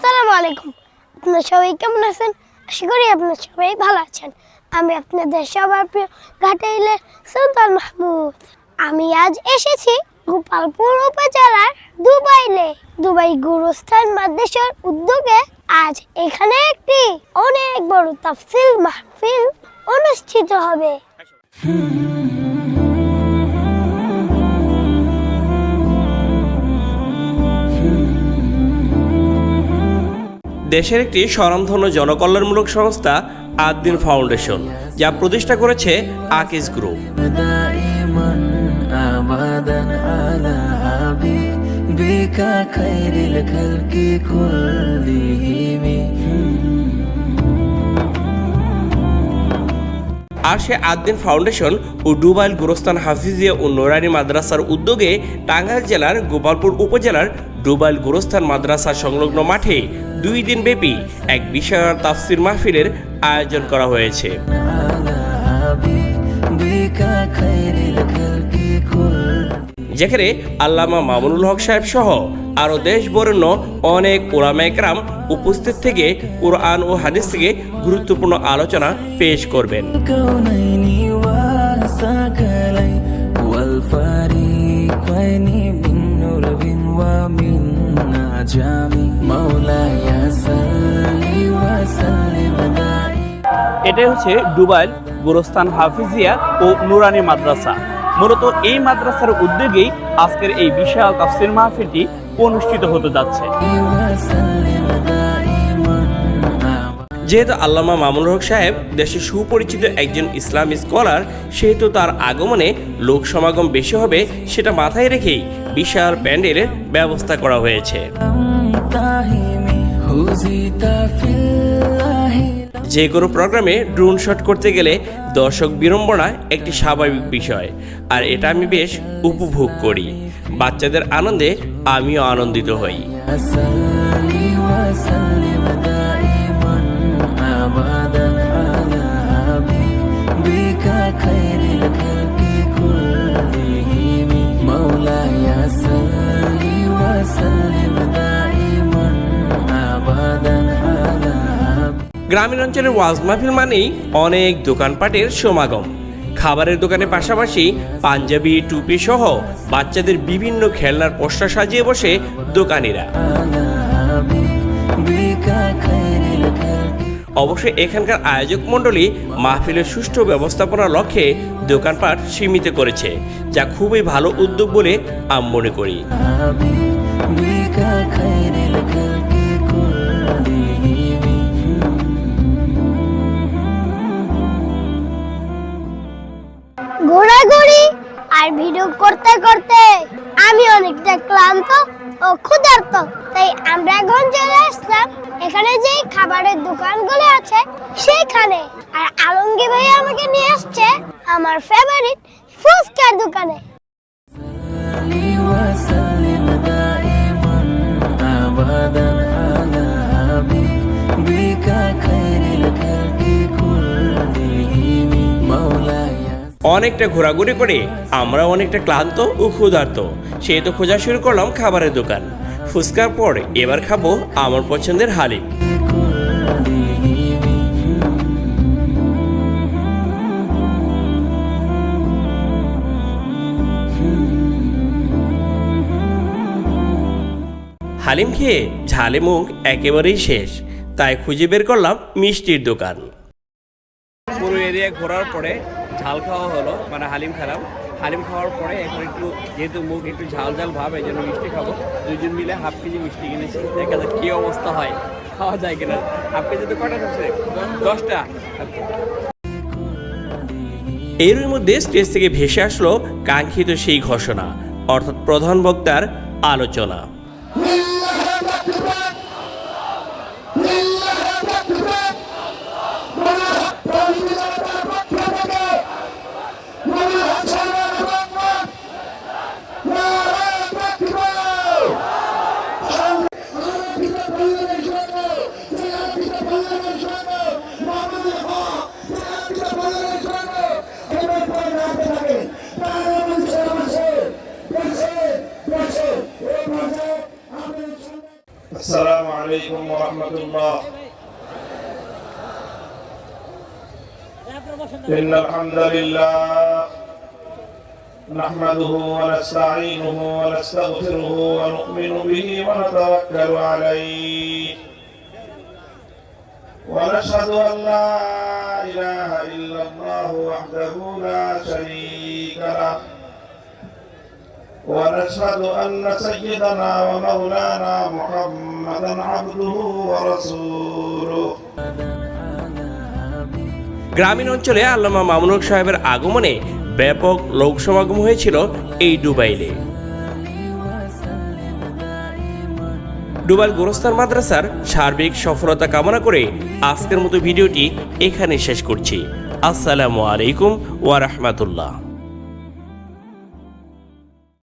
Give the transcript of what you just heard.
সালাম আলাইকুম আপনারা সবাই কেমন আছেন? আশা করি আপনারা সবাই ভালো আছেন। আমি আপনাদের সবার প্রিয় ঘাটাইলের সুলতান মাহমুদ। আমি আজ এসেছি গোপালপুর উপজেলার দুবাইলে। দুবাই গুরুস্থান মাদ্রাসার উদ্যোগে আজ এখানে একটি অনেক বড় তাফসিল মাহফিল অনুষ্ঠিত হবে। দেশের একটি স্বনামধন্য জনকল্যাণমূলক সংস্থা আদ্দিন ফাউন্ডেশন যা প্রতিষ্ঠা করেছে আকিস গ্রুপ دائما ابدا على حبيبك خير الخلق كلهم আর সে আদ্দিন ফাউন্ডেশন ও ডুবাইল গুরস্তান হাফিজিয়া ও নোরানি মাদ্রাসার উদ্যোগে টাঙ্গাইল জেলার গোপালপুর উপজেলার ডুবাইল গুরস্তান মাদ্রাসা সংলগ্ন মাঠে দুই দিন ব্যাপী এক বিশাল তাফসির মাহফিলের আয়োজন করা হয়েছে। যেখানে আল্লামা মামুনুল হক সাহেব সহ আরও দেশ বর্ণ অনেক ওলামাইকরাম উপস্থিত থেকে কোরআন ও হাদিস থেকে গুরুত্বপূর্ণ আলোচনা পেশ করবেন। এটাই হচ্ছে দুবাইল গোরস্তান হাফিজিয়া ও নুরানি মাদ্রাসা। মূলত এই মাদ্রাসার উদ্যোগেই আজকের এই বিশাল তাফসির মাহফিলটি অনুষ্ঠিত হতে যাচ্ছে। যেহেতু আল্লামা মামুন হক সাহেব দেশে সুপরিচিত একজন ইসলামী স্কলার সেহেতু তার আগমনে লোক সমাগম বেশি হবে সেটা মাথায় রেখেই বিশাল ব্যান্ডের ব্যবস্থা করা হয়েছে। যে কোনো প্রোগ্রামে ড্রোন শট করতে গেলে দর্শক বিড়ম্বনা একটি স্বাভাবিক বিষয় আর এটা আমি বেশ উপভোগ করি বাচ্চাদের আনন্দে আমিও আনন্দিত হই صل وسلم دائما ابدا على حبيبك خير গ্রামীণ অঞ্চলের ওয়াজ মাহফিল মানেই অনেক দোকানপাটের সমাগম। খাবারের দোকানের পাশাপাশি পাঞ্জাবি, টুপি সহ বাচ্চাদের বিভিন্ন খেলনার পশা সাজিয়ে বসে দোকানিরা। অবশ্যই এখানকার আয়োজক মণ্ডলী মাহফিলের সুষ্ঠু ব্যবস্থাপনার লক্ষ্যে দোকানপাট সীমিত করেছে, যা খুবই ভালো উদ্যোগ বলে আমি মনে করি। ঘোরাঘুরি আর ভিডিও করতে করতে আমি অনেকটা ক্লান্ত ও ক্ষুধার্ত। তাই আমরা এখন চলে আসলাম এখানে যে খাবারের দোকানগুলো আছে সেইখানে আর আলমগীর ভাই আমাকে নিয়ে আসছে আমার ফেভারিট ফুচকার দোকানে। অনেকটা ঘোরাঘুরি করে আমরা অনেকটা ক্লান্ত ও ক্ষুধার্ত। সেহেতু খোঁজা শুরু করলাম খাবারের দোকান। ফুচকার পর এবার খাব আমার পছন্দের হালিম। হালিম খেয়ে ঝালে মুখ একেবারেই শেষ। তাই খুঁজে বের করলাম মিষ্টির দোকান। পুরো এরিয়া ঘোরার পরে ঝাল খাওয়া হলো মানে হালিম খেলাম। হালিম খাওয়ার পরে এখন একটু, যেহেতু মুখ একটু ঝাল ঝাল ভাব, এই জন্য মিষ্টি খাব। দুজন মিলে হাফ কেজি মিষ্টি কিনেছি। দেখা যাক কী অবস্থা হয়। খাওয়া যায় কিনা। হাফ কেজি তো কটা হচ্ছে দশটা। এরই মধ্যে স্টেজ থেকে ভেসে আসলো কাঙ্ক্ষিত সেই ঘোষণা, অর্থাৎ প্রধান বক্তার আলোচনা। السلام عليكم ورحمة الله إن الحمد لله نحمده ونستعينه ونستغفره ونؤمن به ونتوكل عليه ونشهد أن لا إله إلا الله وحده لا شريك له ونشهد أن سيدنا ومولانا محمدا عبده ورسوله গ্রামীণ অঞ্চলে আল্লামা মামুনুল সাহেবের আগমনে ব্যাপক লোক সমাগম হয়েছিল এই ডুবাইলে ডুবাইল গোরস্তান মাদ্রাসার সার্বিক সফলতা কামনা করে আজকের মতো ভিডিওটি এখানে শেষ করছি। আসসালামু আলাইকুম ওয়া রাহমাতুল্লাহ।